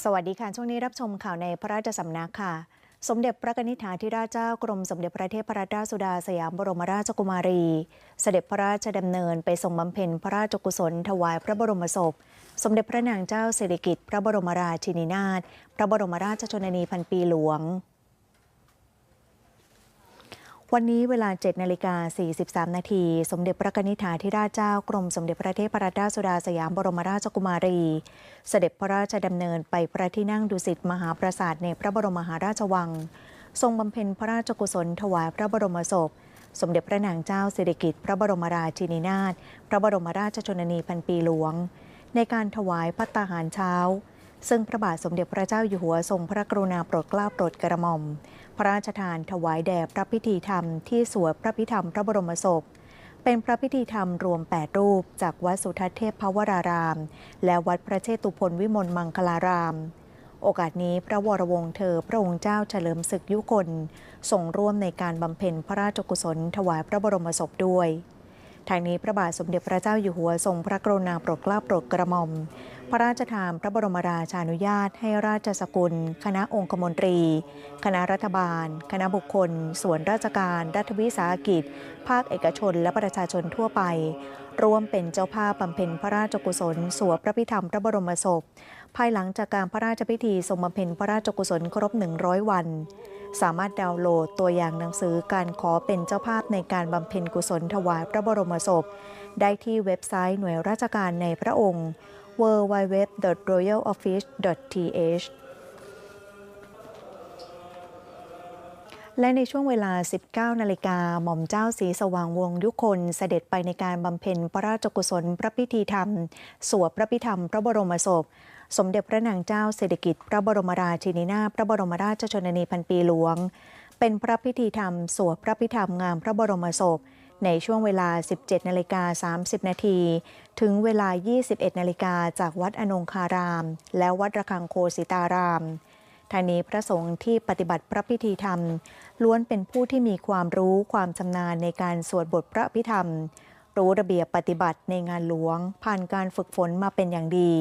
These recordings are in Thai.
สวัสดีค่ะ ช่วงนี้รับชมข่าวในพระราชสำนักค่ะ สมเด็จพระนิธิถาธิราชเจ้ากรมสมเด็จพระเทพรัตนราชสุดาสยามบรมราชกุมารี เสด็จพระราชดำเนินไปทรงบำเพ็ญพระราชกุศลถวายพระบรมศพ สมเด็จพระนางเจ้าสิริกิติ์พระบรมราชินีนาถพระบรมราชชนนีพันปีหลวง วันนี้เวลา 7 นาฬิกา 43 นาที สมเด็จพระนิธิาธิราชเจ้ากรมสมเด็จพระเทพรัตนราชสุดาสยามบรมราชกุมารี เสด็จพระราชดำเนินไปพระที่นั่งดุสิตมหาปราสาทในพระบรมมหาราชวัง ทรงบำเพ็ญพระราชกุศลถวายพระบรมศพ สมเด็จพระนางเจ้าสิริกิติ์พระบรมราชินีนาถพระบรมราชชนนีพันปีหลวง ในการถวายพัตตาหารเช้า ซึ่งพระบาทสมเด็จพระเจ้าอยู่หัวทรงพระกรุณาโปรดเกล้าโปรดกระหม่อม ระราชทานถวายแด่พระพิธีธรรมที่สวดพระพิธรรมพระบรมศพ เป็นพระพิธีธรรมรวม 8 รูป จากวัดสุทัศเทพพวราราม และวัดพระเชตุพนวิมลมังคลาราม โอกาสนี้พระวรวงศ์เธอพระองค์เจ้าเฉลิมศึกยุคนทรงร่วมในการบำเพ็ญพระราชกุศลถวายพระบรมศพด้วยทางนี้พระบาทสมเด็จพระเจ้าอยู่หัวทรงพระกรุณาโปรดเกล้าโปรดกระหม่อม พระราชทานพระบรมราชานุญาตให้ราชสกุล คณะองคมนตรี คณะรัฐบาล คณะบุคคล ส่วนราชการ รัฐวิสาหกิจ ภาคเอกชนและประชาชนทั่วไป ร่วมเป็นเจ้าภาพบำเพ็ญพระราชกุศลสวดพระพิธรรมพระบรมศพ ภายหลังจากการพระราชพิธีทรงบำเพ็ญพระราชกุศลครบ 100 วัน สามารถดาวน์โหลดตัวอย่างหนังสือการขอเป็นเจ้าภาพในการบำเพ็ญกุศลถวายพระบรมศพ ได้ที่เว็บไซต์หน่วยราชการในพระองค์ www.royaloffice.th และในช่วงเวลา 19 นาฬิกา หม่อมเจ้าสีสว่างวงยุคนเสด็จไปในการบำเพ็ญพระราชกุศลพระพิธีธรรม สวดพระพิธรรมพระบรมศพ สมเด็จพระนางเจ้าเศรษฐกิจ พระบรมราชินีนาพระบรมราชชนนีพันปีหลวง เป็นพระพิธีธรรม สวดพระพิธรรมงามพระบรมศพ ในช่วงเวลา 17นาฬิกา30 นาที ถึงเวลา 21นาฬิกาจากวัดอนงคาราม และวัดระฆังโคสิตารามทางนี้พระสงฆ์ที่ปฏิบัติพระพิธีธรรม ล้วนเป็นผู้ที่มีความรู้ความชำนาญในการสวดบทพระพิธรรม รู้ระเบียบปฏิบัติในงานหลวง ผ่านการฝึกฝนมาเป็นอย่างดี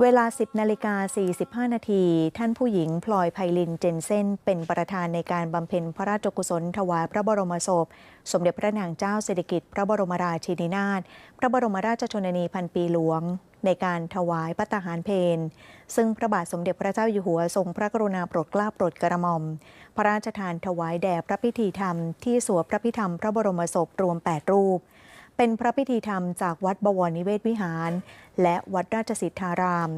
เวลา 10นาฬิกา45 นาที ท่านผู้หญิงพลอยไพลินเจนเซนเป็นประธานในการบำเพ็ญพระราชกุศลถวายพระบรมศพ สมเด็จพระนางเจ้าสิริกิติ์พระบรมราชินีนาถพระบรมราชชนนีพันปีหลวง ในการถวายปัตตาหารเพนซึ่งพระบาทสมเด็จพระเจ้าอยู่หัวทรงพระกรุณาโปรดเกล้าโปรดกระหม่อม พระราชทานถวายแด่พระพิธีธรรมที่สวดพระพิธรรมพระบรมศพรวม 8 รูป เป็นพระพิธีธรรมจากวัดบวรนิเวศวิหาร และวัดราชสิทธาราม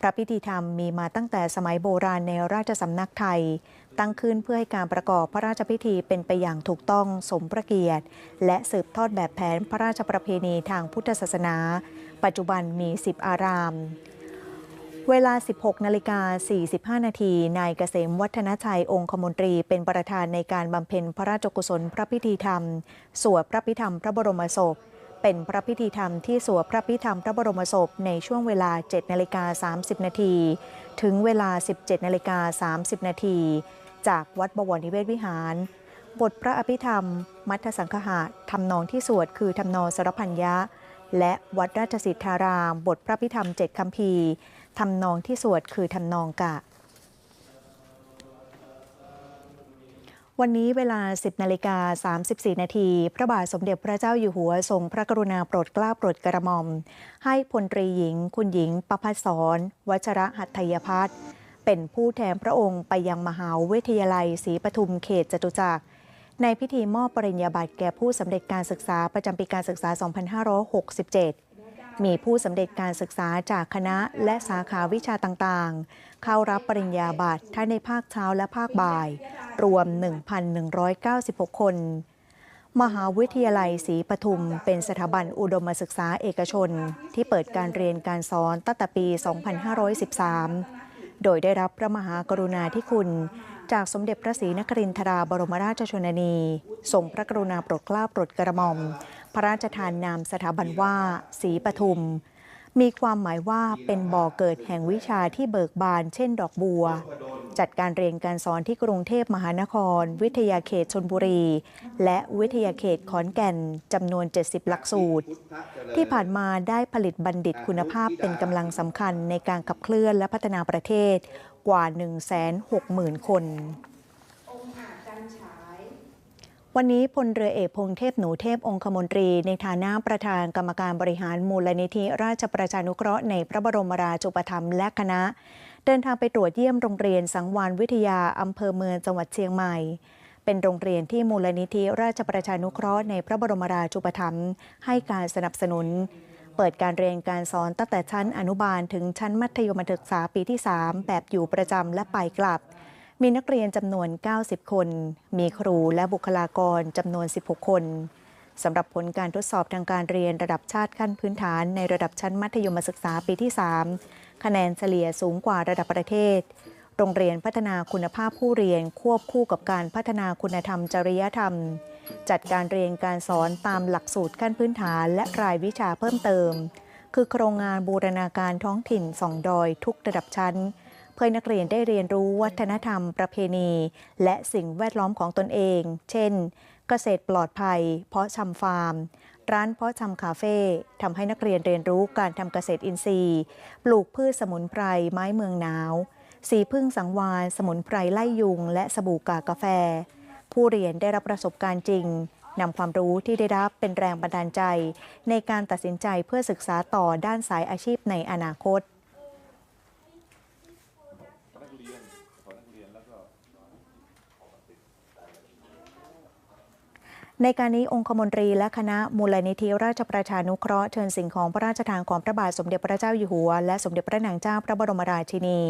พระพิธีธรรมมีมาตั้งแต่สมัยโบราณในราชสำนักไทย ตั้งขึ้นเพื่อให้การประกอบพระราชพิธีเป็นไปอย่างถูกต้องสมพระเกียรติ และสืบทอดแบบแผนพระราชประเพณีทางพุทธศาสนา ปัจจุบันมี 10 อาราม เวลา 16 นาฬิกา 45 นาที นายเกษมวัฒนชัยองคมนตรีเป็นประธานในการบำเพ็ญพระราชกุศลพระพิธีธรรม สวดพระพิธรรมพระบรมศพ เป็นพระพิธีธรรมที่สวดพระพิธรรมพระบรมศพในช่วงเวลา 7 นาฬิกา 30 นาที ถึงเวลา 17 นาฬิกา 30 นาที จากวัดบวรนิเวศวิหาร บทพระอภิธรรม มัทสังคหะทำนองที่สวดคือทำนองสรพัญญะ และวัดราชสิทธาราม บทพระพิธรรมเจ็ดคำพีทำนองที่สวดคือทำนองกะ วันนี้เวลา 10นาฬิกา34 นาที พระบาทสมเด็จพระเจ้าอยู่หัวทรงพระกรุณาโปรดเกล้าโปรดกระหม่อม ให้พลตรีหญิง คุณหญิงประภัสสรวัชระหัตถยพัฒน์เป็นผู้แทนพระองค์ไปยังมหาวิทยาลัยศรีปทุมเขตจตุจักร ในพิธีมอบปริญญาบัตรแก่ผู้สำเร็จการศึกษาประจำปีการศึกษา 2567 มีผู้สำเร็จการศึกษาจากคณะและสาขาวิชาต่างๆ เข้ารับปริญญาบัตรทั้งในภาคเช้าและภาคบ่าย รวม 1,196 คน มหาวิทยาลัยศรีปทุม เป็นสถาบันอุดมศึกษาเอกชน ที่เปิดการเรียนการสอนตั้งแต่ปี 2513 โดยได้รับพระมหากรุณาธิคุณ จากสมเด็จพระศรีนครินทราบรมราชชนนีทรงพระกรุณาโปรดเกล้าโปรดกระหม่อม พระราชทานนามสถาบันว่าศรีปทุม มีความหมายว่าเป็นบ่อเกิดแห่งวิชาที่เบิกบานเช่นดอกบัว จัดการเรียนการสอนที่กรุงเทพมหานคร วิทยาเขตชนบุรี และวิทยาเขตขอนแก่นจำนวน 70 หลักสูตร ที่ผ่านมาได้ผลิตบัณฑิตคุณภาพเป็นกำลังสำคัญในการขับเคลื่อนและพัฒนาประเทศ กว่า 160,000 คน วันนี้พลเรือเอกพงเทพหนูเทพองคมนตรี ในฐานะประธานกรรมการบริหารมูลนิธิราชประชานุเคราะห์ในพระบรมราชูปถัมภ์และคณะ เดินทางไปตรวจเยี่ยมโรงเรียนสังวานวิทยาอำเภอเมืองจังหวัดเชียงใหม่เป็นโรงเรียนที่มูลนิธิราชประชานุเคราะห์ในพระบรมราชูปถัมภ์ให้การสนับสนุน เปิดการเรียนการสอนตั้งแต่ชั้นอนุบาลถึงชั้นมัธยมศึกษาปีที่ 3 แบบอยู่ประจำและไปกลับ มีนักเรียนจำนวน 90 คน มีครูและบุคลากรจำนวน 16 คนสำหรับผลการทดสอบทางการเรียนระดับชาติขั้นพื้นฐานในระดับชั้นมัธยมศึกษาปีที่ 3 คะแนนเฉลี่ยสูงกว่าระดับประเทศ โรงเรียนพัฒนาคุณภาพผู้เรียนควบคู่กับการพัฒนาคุณธรรมจริยธรรม จัดการเรียนการสอนตามหลักสูตรขั้นพื้นฐานและรายวิชาเพิ่มเติม คือโครงงานบูรณาการท้องถิ่นสองดอยทุกระดับชั้น เพื่อนักเรียนได้เรียนรู้วัฒนธรรม ประเพณี และสิ่งแวดล้อมของตนเอง เช่น เกษตรปลอดภัย เพาะชำฟาร์มร้านเพาะชำคาเฟ่ทำให้นักเรียนเรียนรู้การทำเกษตรอินทรีย์ ปลูกพืชสมุนไพรไม้เมืองหนาว สีพึ่งสังวาน สมุนไพรไล่ยุง และสบู่กากาแฟ ผู้เรียนได้รับประสบการณ์จริงนำความรู้ที่ได้รับเป็นแรงบันดาลใจ ในการตัดสินใจเพื่อศึกษาต่อด้านสายอาชีพในอนาคต ในการนี้องคมนตรีและคณะมูลนิธิราชประชานุเคราะห์เชิญสิ่งของพระราชทานของพระบาทสมเด็จพระเจ้าอยู่หัว และสมเด็จพระนางเจ้าพระบรมราชินี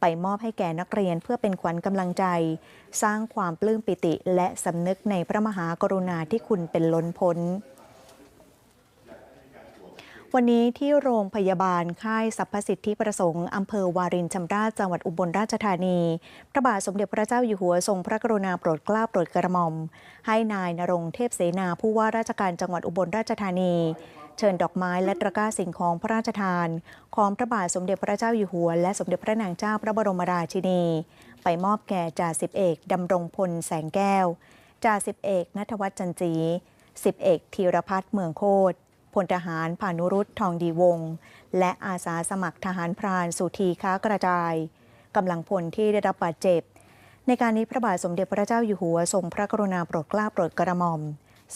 ไปมอบให้แก่นักเรียนเพื่อเป็นขวัญกำลังใจ สร้างความปลื้มปิติและสำนึกในพระมหากรุณาธิคุณเป็นล้นพ้น วันนี้ที่โรงพยาบาลค่ายสรรพสิทธิประสงค์อำเภอวารินชำราบจังหวัดอุบลราชธานี พระบาทสมเด็จพระเจ้าอยู่หัวทรงพระกรุณาโปรดเกล้าโปรดกระหม่อม ให้นายนรงเทพเสนาผู้ว่าราชการจังหวัดอุบลราชธานี เชิญดอกไม้และตะกร้าสิ่งของพระราชทาน ของพระบาทสมเด็จพระเจ้าอยู่หัว และสมเด็จพระนางเจ้าพระบรมราชินี ไปมอบแก่จ่าสิบเอกดำรงพลแสงแก้วจ่าสิบเอกนัทวัฒน์จันจีสิบเอกธีรพัฒน์เมืองโคตร พลทหารพานุรุตทองดีวง และอาสาสมัครทหารพรานสุธีค้ากระจายกำลังพลที่ได้รับบาดเจ็บ ในการนี้พระบาทสมเด็จพระเจ้าอยู่หัวทรงพระกรุณาโปรดเกล้าโปรดกระหม่อม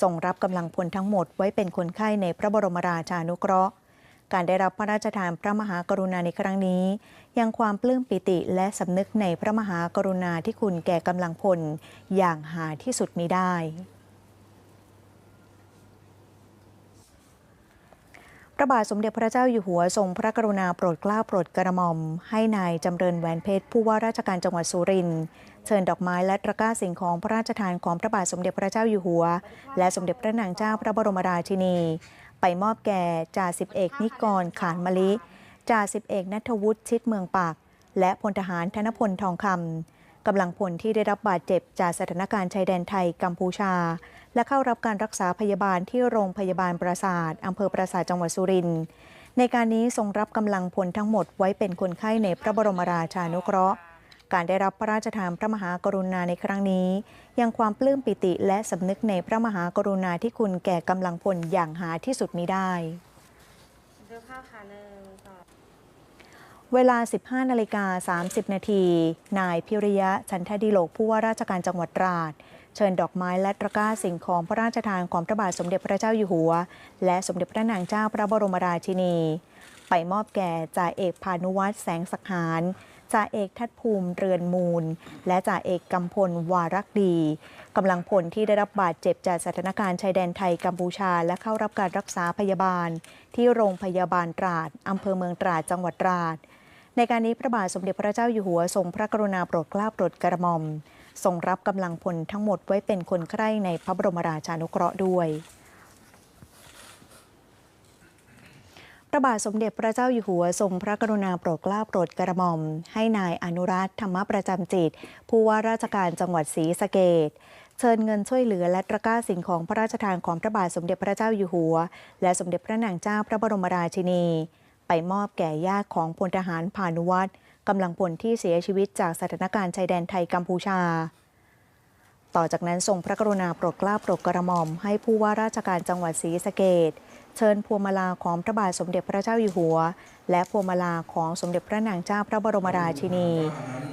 ทรงรับกำลังพลทั้งหมดไว้เป็นคนไข้ในพระบรมราชานุเคราะห์ การได้รับพระราชทานพระมหากรุณาในครั้งนี้ ยังความปลื้มปิติและสำนึกในพระมหากรุณาที่คุณแก่กำลังพลอย่างหาที่สุดมิได้ พระบาทสมเด็จพระเจ้าอยู่หัวทรงพระกรุณาโปรดเกล้าโปรดกระหม่อม ให้นายจำเริญแหวนเพชรผู้ว่าราชการจังหวัดสุรินทร์เชิญดอกไม้และตะกร้าสิ่งของพระราชทานของพระบาทสมเด็จพระเจ้าอยู่หัว และสมเด็จพระนางเจ้าพระบรมราชินี ไปมอบแก่จ่าสิบเอกนิกรขานมะลิจ่าสิบเอกนัทวุฒิชิดเมืองปาก และพลทหารธนพลทองคำ กำลังพลที่ได้รับบาดเจ็บจากสถานการณ์ชายแดนไทยกัมพูชา และเข้ารับการรักษาพยาบาลที่โรงพยาบาลปราสาทอำเภอปราสาทจังหวัดสุรินทร์ในการนี้ทรงรับกำลังพลทั้งหมดไว้เป็นคนไข้ในพระบรมราชานุเคราะห์ การได้รับพระราชทานพระมหากรุณาในครั้งนี้ ยังความปลื้มปิติและสำนึกในพระมหากรุณาที่คุณแก่กำลังพลอย่างหาที่สุดมิได้เดี๋ยวข้าวขาหนึ่ง เวลา 15นาฬิกา30 นาที นายพิริยะชันทดิโลกผู้ว่าราชการจังหวัดตราด เชิญดอกไม้และตะกร้าสิ่งของพระราชทานของพระบาทสมเด็จพระเจ้าอยู่หัว และสมเด็จพระนางเจ้าพระบรมราชินี ไปมอบแก่จ่าเอกพานุวัฒน์แสงสักหารจ่าเอกทัดภูมิเรือนมูล และจ่าเอกกำพลวารักดีกำลังพลที่ได้รับบาดเจ็บจากสถานการณ์ชายแดนไทยกัมพูชา และเข้ารับการรักษาพยาบาล ที่โรงพยาบาลตราดอำเภอเมืองตราดจังหวัดตราด ในการนี้พระบาทสมเด็จพระเจ้าอยู่หัวทรงพระกรุณาโปรดเกล้าโปรดกระหม่อมทรงรับกำลังพลทั้งหมดไว้เป็นคนไข้ในพระบรมราชานุเคราะห์ด้วยพระบาทสมเด็จพระเจ้าอยู่หัวทรงพระกรุณาโปรดเกล้าโปรดกระหม่อม ให้นายอนุรัตน์ธรรมประจำจิต ผู้ว่าราชการจังหวัดศรีสะเกดเชิญเงินช่วยเหลือและตะกร้าสิ่งของพระราชทานของพระบาทสมเด็จพระเจ้าอยู่หัว และสมเด็จพระนางเจ้าพระบรมราชินี ไปมอบแก่ญาติของพลทหารพานุวัตรกำลังพลที่เสียชีวิตจากสถานการณ์ชายแดนไทยกัมพูชา ต่อจากนั้นทรงพระกรุณาโปรดเกล้าโปรดกระหม่อม ให้ผู้ว่าราชการจังหวัดศรีสะเกดเชิญพวงมาลาของพระบาทสมเด็จพระเจ้าอยู่หัว และพวงมาลาของสมเด็จพระนางเจ้าพระบรมราชินี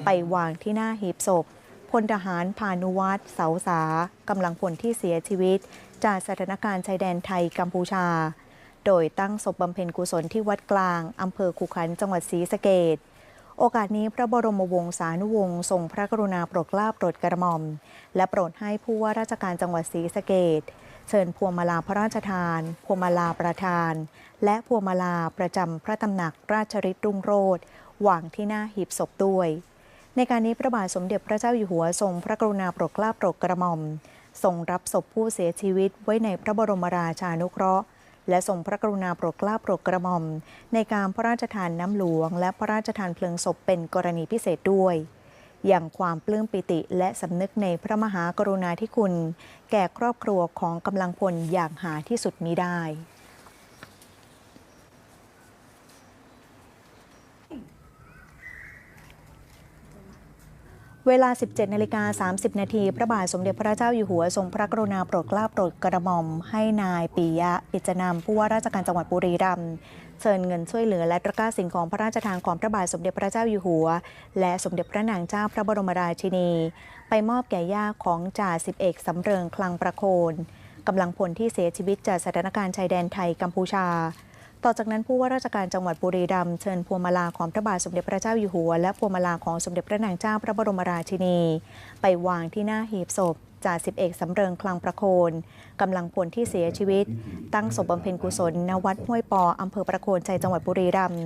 ไปวางที่หน้าหีบศพพลทหารพานุวัตรเสาสากำลังพลที่เสียชีวิต จากสถานการณ์ชายแดนไทยกัมพูชา โดยตั้งศพบำเพ็ญกุศลที่วัดกลางอำเภอขุขันธ์จังหวัดศรีสะเกดโอกาสนี้พระบรมวงศานุวงศ์ทรงพระกรุณาโปรดเกล้าโปรดกระหม่อม และโปรดให้ผู้ว่าราชการจังหวัดศรีสะเกดเชิญพวงมาลาพระราชทาน พวงมาลาประธาน และพวงมาลาประจำพระตำหนักราชฤทธิ์รุ่งโรจน์วางที่หน้าหีบศพด้วย ในการนี้พระบาทสมเด็จพระเจ้าอยู่หัวทรงพระกรุณาโปรดเกล้าโปรดกระหม่อมทรงรับศพผู้เสียชีวิตไว้ในพระบรมราชานุเคราะห์ และทรงพระกรุณาโปรดเกล้าโปรดกระหม่อม ในการพระราชทานน้ำหลวง และพระราชทานเพลิงศพเป็นกรณีพิเศษด้วย อย่างความปลื้มปิติและสำนึกในพระมหากรุณาธิคุณ แก่ครอบครัวของกำลังพลอย่างหาที่สุดมิได้ เวลา 17นาฬิกา30 นาทีพระบาทสมเด็จพระเจ้าอยู่หัวทรงพระกรุณาโปรดเกล้าโปรดกระหม่อม ให้นายปิยะปิจนามผู้ว่าราชการจังหวัดบุรีรัมย์เชิญเงินช่วยเหลือและตะกร้าสิ่งของพระราชทานของพระบาทสมเด็จพระเจ้าอยู่หัว และสมเด็จพระนางเจ้าพระบรมราชินี ไปมอบแก่ญาติของจ่าสิบเอกสำเริงคลังประโคนกำลังพลที่เสียชีวิตจากสถานการณ์ชายแดนไทยกัมพูชา ต่อจากนั้นผู้ว่าราชการจังหวัดบุรีรัมย์เชิญพวงมาลาของพระบาทสมเด็จพระเจ้าอยู่หัว และพวงมาลาของสมเด็จพระนางเจ้าพระบรมราชินี ไปวางที่หน้าหีบศพจ่าสิบเอกสำเริงคลังประโคนกำลังพลที่เสียชีวิต ตั้งศพบำเพ็ญกุศลณวัดห้วยปออำเภอประโคนชัยจังหวัดบุรีรัมย์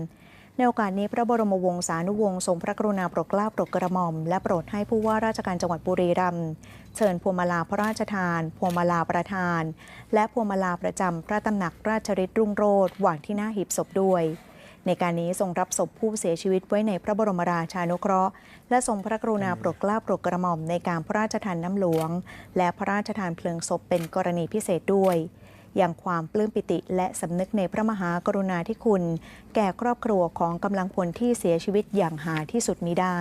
ในโอกาสนี้พระบรมวงศานุวงศ์ทรงพระกรุณาโปรดเกล้าโปรดกระหม่อม และโปรดให้ผู้ว่าราชการจังหวัดบุรีรัมย์เชิญพวงมาลาพระราชทาน พวงมาลาประธาน และพวงมาลาประจำพระตำหนักราชฤทธิ์รุ่งโรจน์วางที่หน้าหีบศพด้วย ในการนี้ทรงรับศพผู้เสียชีวิตไว้ในพระบรมราชานุเคราะห์ และทรงพระกรุณาโปรดเกล้าโปรดกระหม่อมในการพระราชทานน้ำหลวง และพระราชทานเพลิงศพเป็นกรณีพิเศษด้วย อย่างความปลื้มปิติและสำนึกในพระมหากรุณาธิคุณ แก่ครอบครัวของกำลังพลที่เสียชีวิตอย่างหาที่สุดมิได้